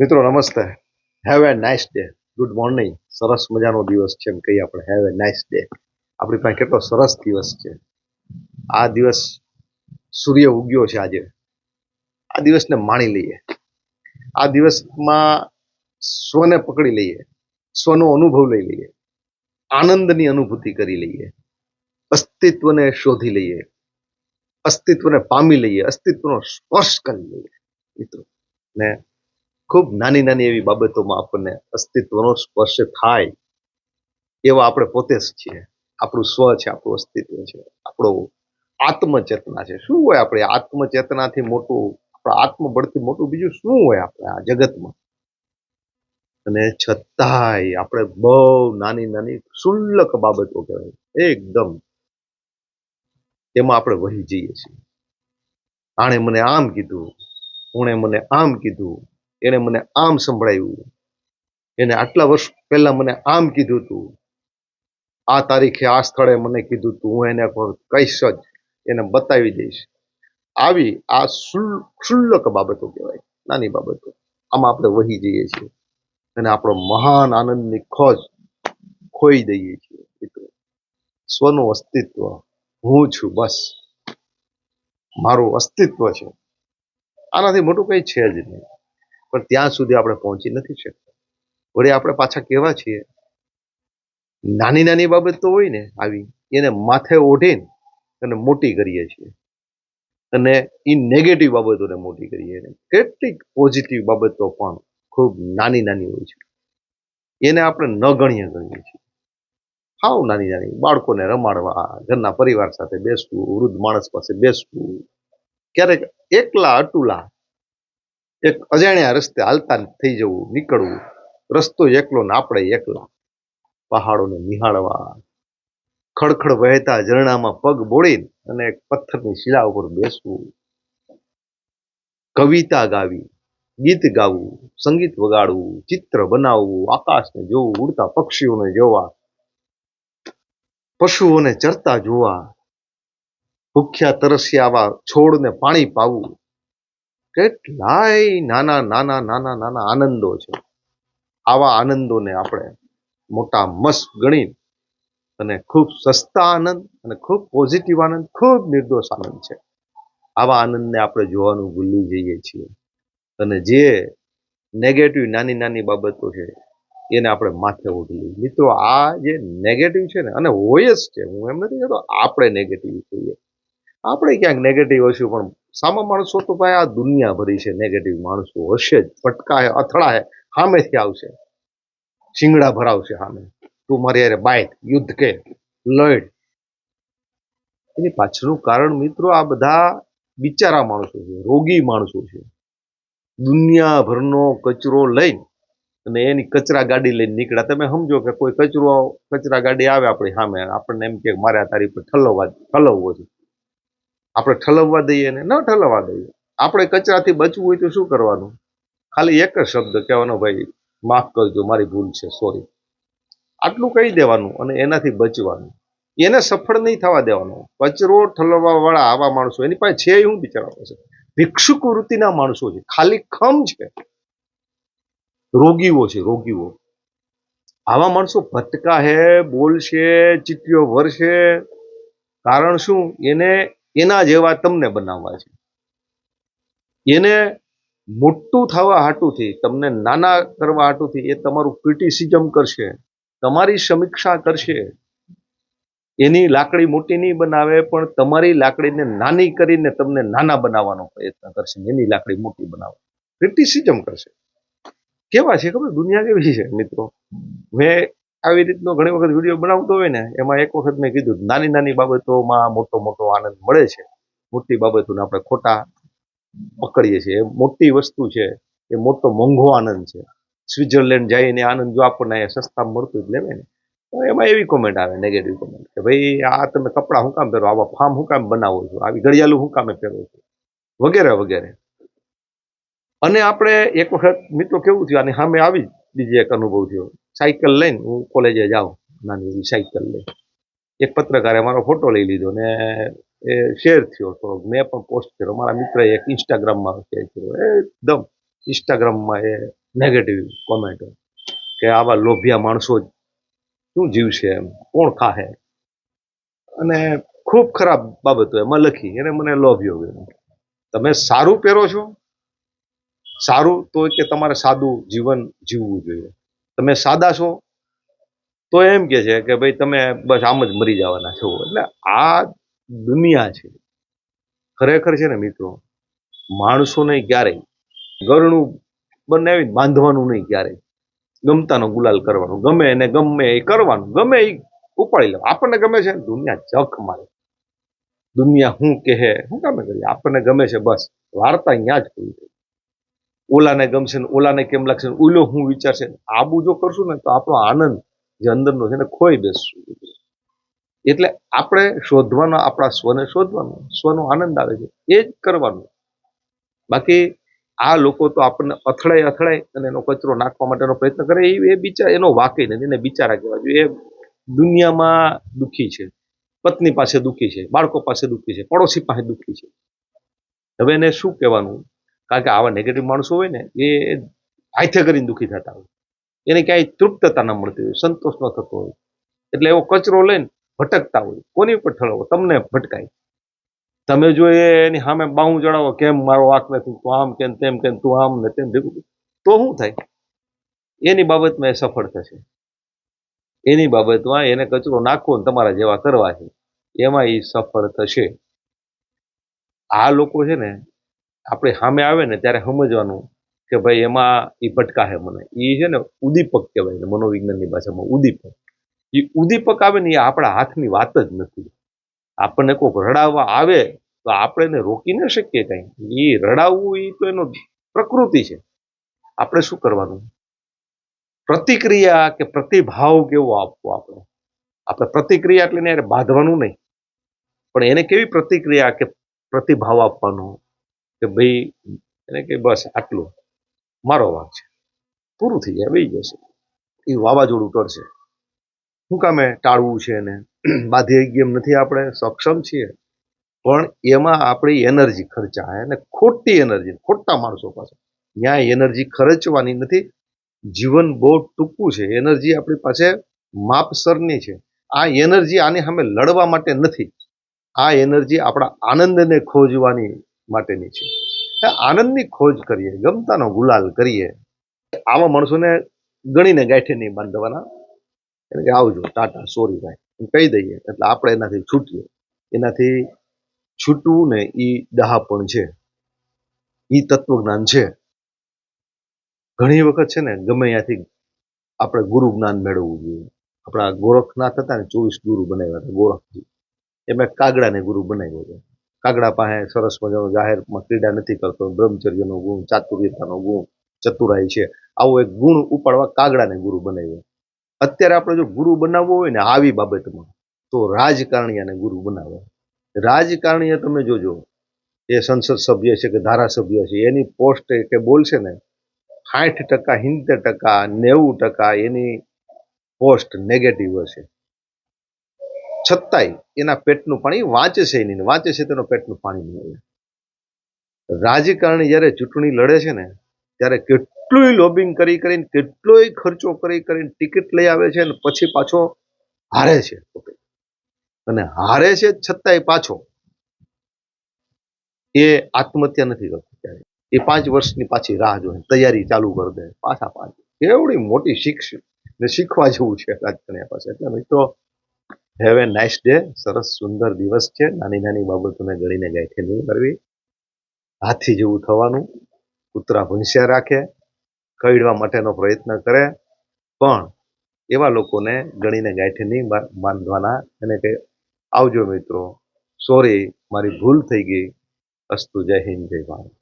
મિત્રો, નમસ્તે. Have a nice day good morning સરસ મજાનો દિવસ છે એમ કહીએ આપણે. હેવ એ નાઇસ ડે આપણી પાસે કેટલો સરસ દિવસ છે. આ દિવસ સૂર્ય ઉગ્યો છે આજે. આ દિવસને માણી લઈએ. આ દિવસમાં સ્વને પકડી લઈએ. સ્વનો અનુભવ લઈ લઈએ. આનંદની અનુભૂતિ કરી લઈએ. અસ્તિત્વને શોધી લઈએ. અસ્તિત્વને પામી લઈએ. અસ્તિત્વનો સ્પર્શ કરી લઈએ. મિત્રો, ને ખૂબ નાની નાની એવી બાબતોમાં આપણને અસ્તિત્વનો સ્પર્શ થાય એવા આપણે પોતે જ છીએ. આપણું સ્વ છે, આપણું અસ્તિત્વ છે. આપણો આત્મચેતના છે. શું હોય આપણે આત્મચેતનાથી મોટું, આપણા આત્મબળથી મોટું બીજું શું હોય આપણે આ જગતમાં? અને છતાંય આપણે બહુ નાની નાની શુલ્લક બાબતો કહેવાય. એકદમ એમાં આપણે વહી જઈએ છીએ. આણે મને આમ કીધું, ઉણે મને આમ કીધું એણે મને આમ સંભળાવ્યું. એને આટલા વર્ષ પહેલા મને આમ કીધું તું. આ તારીખે આ સ્થળે મને કીધું તું. હું એને કહીશ જ, એને બતાવી દઈશ. આવી આ શુલ- ક્ષુલ્લક બાબતો કહેવાય, નાની બાબતો. આમાં આપણે વહી જઈએ છીએ. અને આપણો મહાન આનંદની ખોજ ખોઈ દઈએ છીએ મિત્રો. સ્વનું અસ્તિત્વ, હું છું બસ. મારું અસ્તિત્વ છે. આનાથી મોટું કંઈ છે જ નહીં. પણ ત્યાં સુધી આપણે પહોંચી નથી શકતા. વળી આપણે પાછા કેવા છીએ? નાની નાની બાબત તો હોય ને આવી, એને માથે ઓઢીને અને મોટી કરીએ છીએ. અને એ નેગેટિવ બાબતોને મોટી કરીએ કેટલીક પોઝિટિવ બાબતો પણ ખૂબ નાની નાની હોય છે. એને આપણે ન ગણીએ ગણીએ છીએ. હાવ નાની નાની, બાળકોને રમાડવા, ઘરના પરિવાર સાથે બેસવું, વૃદ્ધ માણસ પાસે બેસવું. ક્યારેક એકલા અટુલા એક અજાણ્યા રસ્તે હાલતા થઈ જવું, નીકળવું. રસ્તો એકલો ને આપણે એકલા. પહાડોને નિહાળવા. ખડખડ વહેતા ઝરણામાં પગ બોળીને અને એક પથ્થરની શિલા ઉપર બેસવું. કવિતા ગાવી, ગીત ગાવું, સંગીત વગાડવું, ચિત્ર બનાવવું, આકાશને જોવું, ઉડતા પક્ષીઓને જોવા. પશુઓને ચરતા જોવા. ભૂખ્યા તરસ્યા આવા છોડને પાણી પાવું. કેટલાય નાના નાના નાના નાના આનંદો છે. આવા આનંદોને આપણે મોટા મસ્ત ગણી અને ખૂબ સસ્તા આનંદ અને ખૂબ પોઝિટિવ આનંદ, ખૂબ નિર્દોષ આનંદ છે. આવા આનંદને આપણે જોવાનું ભૂલી જઈએ છીએ. અને જે નેગેટિવ નાની નાની બાબતો છે, એને આપણે માથે ઉઠી મિત્રો, આ જે નેગેટિવ છે ને, અને હોય જ છે, હું એમ નથી કહેતો, આપણે નેગેટિવ છીએ આપણે ક્યાંક નેગેટિવ હશું પણ સામા માણસો તો ભાઈ આ દુનિયા ભરી છે નેગેટિવ માણસો હશે જ ફટકાય અથડાય સામેથી આવશે. શિંગડા ભરાવશે સામે તું મારી યારે બાય યુદ્ધ કે, લડ. એની પાછળનું કારણ મિત્રો આ બધા બિચારા માણસો છે, રોગી માણસો છે. દુનિયાભરનો કચરો લઈને અને એની કચરા ગાડી લઈને નીકળ્યા. તમે સમજો કે કોઈ કચરો, કચરા ગાડી આવે આપણી સામે, આપણને એમ કે મારે તારી પર ઠલવવા ઠલવવો છે. આપણે ઠલવવા દઈએ ને ન ઠલવવા દઈએ. આપણે કચરાથી બચવું હોય તો શું કરવાનું? ખાલી એક જ શબ્દ કહેવાનો, ભાઈ, માફ કરજો, મારી ભૂલ છે સોરી આટલું કહી દેવાનું અને એનાથી બચવાનું. એને સફળ નહીં થવા દેવાનું. કચરો ઠલવવા વાળા આવા માણસો, એની પાસે છે હું બિચારા પાસે ભિક્ષુક વૃત્તિના માણસો છે. ખાલી ખમ છે. રોગીઓ છે, રોગીઓ. આવા માણસો ભટકા હે બોલશે ચીટીઓ ભરશે. કારણ શું? એને એના જેવા તમને બનાવવા છે. એને મોટું થવા હાટુથી, તમને નાના કરવા હાટુથી એ તમારું ક્રિટિસિઝમ કરશે, તમારી સમીક્ષા કરશે. એની લાકડી મોટી નહીં બનાવે, પણ તમારી લાકડીને નાની કરીને તમને નાના બનાવવાનો પ્રયત્ન કરશે, એની લાકડી મોટી બનાવે. ક્રિટિસિઝમ કરશે. કેવા છે ખબર? દુનિયા કેવી છે મિત્રો? મેં આવી રીતનો ઘણી વખત વીડિયો બનાવતો હોય ને, એમાં એક વખત મેં કીધું નાની નાની બાબતોમાં મોટો મોટો આનંદ મળે છે. મોટી બાબતોને આપણે ખોટા પકડીએ છીએ. મોટી વસ્તુ છે, એ મોટો મોંઘો આનંદ છે. સ્વિટ્ઝરલેન્ડ જઈને આનંદ જો આપણને અહીંયા સસ્તા મળતું જ લેવે ને. તો એમાં એવી કોમેન્ટ આવે નેગેટિવ કોમેન્ટ કે ભાઈ આ તમે કપડાં હું કામ પહેરો? આવા ફાર્મ હું કામ બનાવો છો? આવી ઘડિયાળું હું કામે પહેરો છો? વગેરે વગેરે. અને આપણે એક વખત મિત્રો કેવું થયું? આની સામે આવી બીજી એક અનુભવ થયો. સાયકલ લઈને હું કોલેજે જાઉં, નાની સાયકલ લઈ. એક પત્રકારે મારો ફોટો લઈ લીધો ને એ શેર થયો તો મેં પણ પોસ્ટ કર્યો. મારા મિત્રએ એક ઇન્સ્ટાગ્રામમાં શેર કર્યો એકદમ ઇન્સ્ટાગ્રામમાં એ નેગેટિવ કોમેન્ટ કે આવા લોભિયા માણસો જ શું જીવશે એમ? કોણ ખાહે? અને ખૂબ ખરાબ બાબતો એમાં લખી. એને મને લોભ્યો ગયો તમે સારું પહેરો છો? સારું તો કે તમારે સાદું જીવન જીવવું જોઈએ. તમે સાદા છો? તો એમ કે છે કે ભાઈ તમે બસ આમ જ મરી જવાના છો. એટલે આ દુનિયા છે. ખરેખર છે ને મિત્રો, માણસોને ક્યારેય ગરણું બનાવી બાંધવાનું નહીં ક્યારેય ગમતાનો ગુલાલ કરવાનો, ગમે એને ગમે એ કરવાનું, ગમે એ ઉપાડી લેવા આપણને ગમે છે દુનિયા જખ મારે. દુનિયા હું કહે શું કામે કરીએ? આપણને ગમે છે બસ, વાર્તા અહીંયા જ પૂરી ઓલાને ગમશે ને ઓલાને કેમ લાગશે ઓલો હું વિચારશે આબુ જો કરશું ને તો આપણો આનંદ જે અંદરનો છે ને ખોઈ બેસશું. એટલે આપણે શોધવાનો, આપણા સ્વને શોધવાનો, સ્વનો આનંદ આવે છે, એ જ કરવાનું. બાકી આ લોકો તો આપણને અથડાઈ અથડાઈ અને એનો કચરો નાખવા માટેનો પ્રયત્ન કરે, એ એ બિચાર એનો વાકઈ નથી, એને બિચારા કહેવા જોઈએ એ દુનિયામાં દુઃખી છે, પત્ની પાસે દુઃખી છે, બાળકો પાસે દુઃખી છે, પડોશી પાસે દુઃખી છે. હવે એને શું કહેવાનું? કારણ કે આવા નેગેટિવ માણસો હોય ને, એ હાથે કરીને દુઃખી થતા હોય. એને ક્યાંય તૃપ્તતા ન મળતી હોય, સંતોષ ન થતો હોય. એટલે એવો કચરો લઈને ભટકતા હોય. કોની ઉપર ઠળવો તમને ભટકાય. તમે જો એની સામે બાહું ચડાવો, કેમ મારો વાક નથી? તું આમ કેમ, તેમ કેમ, તું આમ ને તેમ ભેગું તો શું થાય? એની બાબતમાં એ સફળ થશે. એની બાબતમાં એને કચરો નાખવો ને તમારા જેવા કરવા છે. એમાં એ સફળ થશે. આ લોકો છે ને આપણે સામે આવે ને ત્યારે સમજવાનું કે ભાઈ એમાં એ ભટકાશે મને. એ છે ને ઉદીપક કહેવાય ને મનોવિજ્ઞાનની ભાષામાં ઉદ્દીપક એ ઉદીપક આવે ને એ આપણા હાથની વાત જ નથી. આપણને કોઈક રડાવવા આવે તો આપણે એને રોકી ન શકીએ કાંઈ. એ રડાવવું એ તો એનો પ્રકૃતિ છે. આપણે શું કરવાનું? પ્રતિક્રિયા કે પ્રતિભાવ કેવો આપવો આપણે? આપણે પ્રતિક્રિયા એટલે એને બાંધવાનું નહીં. પણ એને કેવી પ્રતિક્રિયા કે પ્રતિભાવ આપવાનો? કે ભાઈ, એને કે બસ આટલું. મારો વાક છે. પૂરું થઈ જાય, વહી જશે. એ વાવાઝોડું ટળશે. શું કામે ટાળવું છે એને? બાધી ગેમ નથી આપણે? સક્ષમ છીએ. પણ એમાં આપણી એનર્જી ખર્ચાય અને ખોટી એનર્જી, ખોટા માણસો પાસે. ત્યાં એનર્જી ખર્ચવાની નથી. જીવન બહુ ટૂંકું છે. એનર્જી આપણી પાસે માપસરની છે. આ એનર્જી આની સામે લડવા માટે નથી. આ એનર્જી આપણા આનંદને ખોજવાની માટેની છે. આનંદની ખોજ કરીએ, ગમતાનો ગુલાલ કરીએ, આવા માણસોને ગણીને ગાંઠે નહીં બાંધવાના. એટલે કે આવજો, ટાટા, સોરી ભાઈ કહી દઈએ. એટલે આપણે એનાથી છૂટીએ. એનાથી છૂટવું ને એ ડહાપણ છે. એ તત્વજ્ઞાન છે. ઘણી વખત છે ને ગમે ત્યાંથી આપણે ગુરુ જ્ઞાન મેળવવું જોઈએ. આપણા ગોરખનાથ હતા ને ચોવીસ ગુરુ બનાવ્યા હતા, ગોરખજી. એમાં કાગડાને ગુરુ બનાવ્યો છે કાગડા પાસે સરસ મજાનો જાહેરમાં ક્રીડા નથી કરતો. બ્રહ્મચર્યનો ગુણ, ચાતુર્યતાનો ગુણ, ચતુરાઈ છે. આવો એક ગુણ ઉપાડવા કાગડાને ગુરુ બનાવ્યો. અત્યારે આપણે જો ગુરુ બનાવવો હોય ને આવી બાબતમાં, તો રાજકારણીયાને ગુરુ બનાવે. રાજકારણીય તમે જોજો, એ સંસદ સભ્ય છે કે ધારાસભ્ય છે, એની પોસ્ટ કે બોલશે ને, સાઠ ટકા, સિત્તેર ટકા, નેવું ટકા એની પોસ્ટ નેગેટિવ હશે. છતાંય એના પેટનું પાણી વાંચે છે નહીં વાંચે છે તેનો પેટનું પાણી નહીં આવે રાજકારણી જ્યારે ચૂંટણી લડે છે ને, ત્યારે કેટલુંય લોબિંગ કરી કરીને, કેટલોય ખર્ચો કરી કરીને ટિકિટ લઈ આવે છે અને પછી પાછો હારે છે અને હારે છે છતાંય પાછો એ આત્મહત્યા નથી કરતો ત્યારે એ પાંચ વર્ષની પાછી રાહ જોઈ તૈયારી ચાલુ કરી દે પાછા પાછી. એવડી મોટી શીખ ને શીખવા જેવું છે રાજકારણીયા પાસે. એટલે મિત્રો હેવ એ નાઇસ ડે સરસ સુંદર દિવસ છે. નાની નાની બાબતોને ગણીને ગાંઠે નહીં કરવી. હાથી જેવું થવાનું. કૂતરા ભૂંસ્યા રાખે. કઈડવા માટેનો પ્રયત્ન કરે. પણ એવા લોકોને ગણીને ગાંઠે નહીં બાંધવાના. એને કે આવજો મિત્રો. સોરી મારી ભૂલ થઈ ગઈ. અસ્તુ જય હિન્દ, જય ભારત.